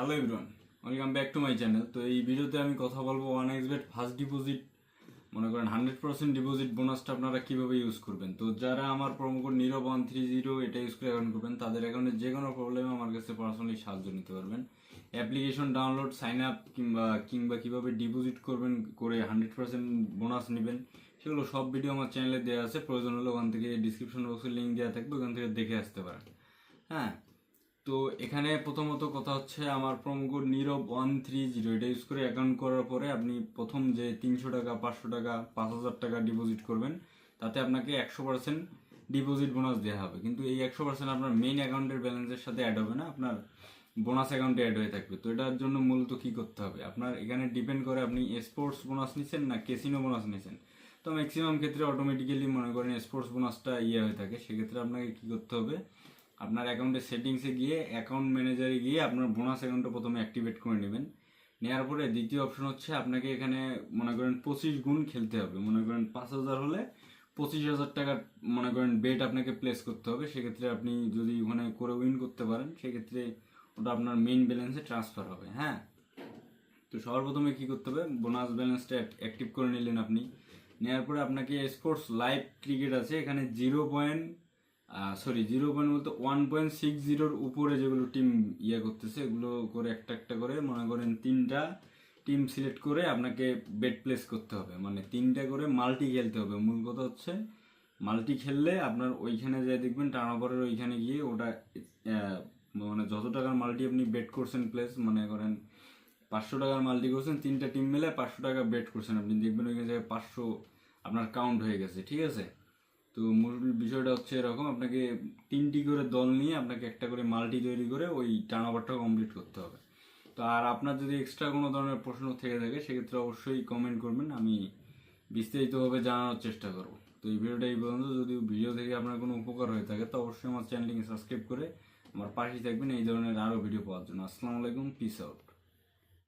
Hello everyone welcome back to my channel তো এই ভিডিওতে আমি কথা বলব one X bet first deposit মনে করেন হান্ড্রেড পার্সেন্ট ডিপোজিট বোনাসটা আপনারা কীভাবে ইউজ করবেন? তো যারা আমার promo code Nirav one three zero এটা ইউজ করে অ্যাকাউন্ট করবেন, তাদের অ্যাকাউন্টে যে কোনো প্রবলেমে আমার কাছে পার্সোনালি সাহায্য নিতে পারবেন। অ্যাপ্লিকেশন ডাউনলোড সাইন আপ কিংবা কিংবা কীভাবে ডিপোজিট করবেন, করে হান্ড্রেড পার্সেন্ট বোনাস নেবেন, সেগুলো সব ভিডিও আমার চ্যানেলে দেওয়া আছে। প্রয়োজন হলে ওখান থেকে ডিসক্রিপশন বক্সে লিঙ্ক দেওয়া থাকবে, ওখান থেকে দেখে আসতে পারেন। হ্যাঁ তো এখানে প্রথমত কথা হচ্ছে আমার code Nirav one three zero এটা ইউজ করে অ্যাকাউন্ট করার পরে আপনি প্রথম যে তিনশো টাকা, পাঁচশো টাকা, পাঁচ হাজার টাকা ডিপোজিট করবেন, তাতে আপনাকে একশো পার্সেন্ট ডিপোজিট বোনাস দেওয়া হবে। কিন্তু এই একশো পার্সেন্ট আপনার মেইন অ্যাকাউন্টের ব্যালেন্সের সাথে অ্যাড হবে না, আপনার বোনাস অ্যাকাউন্টে অ্যাড হয়ে থাকবে। তো এটার জন্য মূলত কি করতে হবে? আপনার এখানে ডিপেন্ড করে আপনি স্পোর্টস বোনাস নিচ্ছেন না কেসিনো বোনাস নিছেন? তো ম্যাক্সিমাম ক্ষেত্রে অটোমেটিক্যালি মনে করেন স্পোর্টস বোনাসটা ইয়ে হয়ে থাকে, সেক্ষেত্রে আপনাকে কী করতে হবে? আপনার অ্যাকাউন্টের সেটিংসে গিয়ে অ্যাকাউন্ট ম্যানেজারে গিয়ে আপনার বোনাস অ্যাকাউন্টটা প্রথমে অ্যাক্টিভেট করে নেবেন। নেওয়ার পরে দ্বিতীয় অপশন হচ্ছে আপনাকে এখানে মনে করেন পঁচিশ গুণ খেলতে হবে। মনে করেন পাঁচ হাজার হলে পঁচিশ হাজার টাকার মনে করেন বেট আপনাকে প্লেস করতে হবে। সেক্ষেত্রে আপনি যদি ওখানে করে উইন করতে পারেন, সেক্ষেত্রে ওটা আপনার মেইন ব্যালেন্সে ট্রান্সফার হবে হ্যাঁ? তো সবার প্রথমে কি করতে হবে? বোনাস ব্যালেন্সটা অ্যাক্টিভ করে নিলেন আপনি। নেওয়ার পরে আপনাকে স্পোর্টস লাইভ ক্রিকেট আছে। এখানে zero point sorry zero point বলতে ওয়ান পয়েন্ট সিক্স জিরোর উপরে যেগুলো টিম ইয়ে করতেছে, এগুলো করে একটা একটা করে, মনে করেন তিনটা টিম সিলেক্ট করে আপনাকে বেট প্লেস করতে হবে। মানে তিনটা করে মাল্টি খেলতে হবে। মূল কথা হচ্ছে মাল্টি খেললে আপনার ওইখানে যাই দেখবেন টার্নওভারের ওইখানে গিয়ে ওটা মানে যত টাকার মাল্টি আপনি বেট করছেন প্লেস মনে করেন পাঁচশো টাকার মাল্টি করছেন, তিনটা টিম মিলে পাঁচশো টাকা বেট করছেন। আপনি দেখবেন ওইখানে পাঁচশো আপনার কাউন্ট হয়ে গেছে, ঠিক আছে? তো মূল বিষয়টা হচ্ছে এরকম, আপনাকে তিনটি করে দল নিয়ে আপনাকে একটা করে মাল্টি তৈরি করে ওই টার্নওভারটা কমপ্লিট করতে হবে। তো আর আপনার যদি এক্সট্রা কোনো ধরনের প্রশ্ন থেকে থাকে, সেক্ষেত্রে অবশ্যই কমেন্ট করবেন, আমি বিস্তারিতভাবে জানানোর চেষ্টা করব। তো এই ভিডিওটা এই পর্যন্ত, যদি ভিডিও থেকে আপনার কোনো উপকার হয়ে থাকে, তো অবশ্যই আমার চ্যানেলটিকে সাবস্ক্রাইব করে আমার পাশেই থাকবেন, এই ধরনের আরও ভিডিও পাওয়ার জন্য। আসসালামু আলাইকুম পিস আউট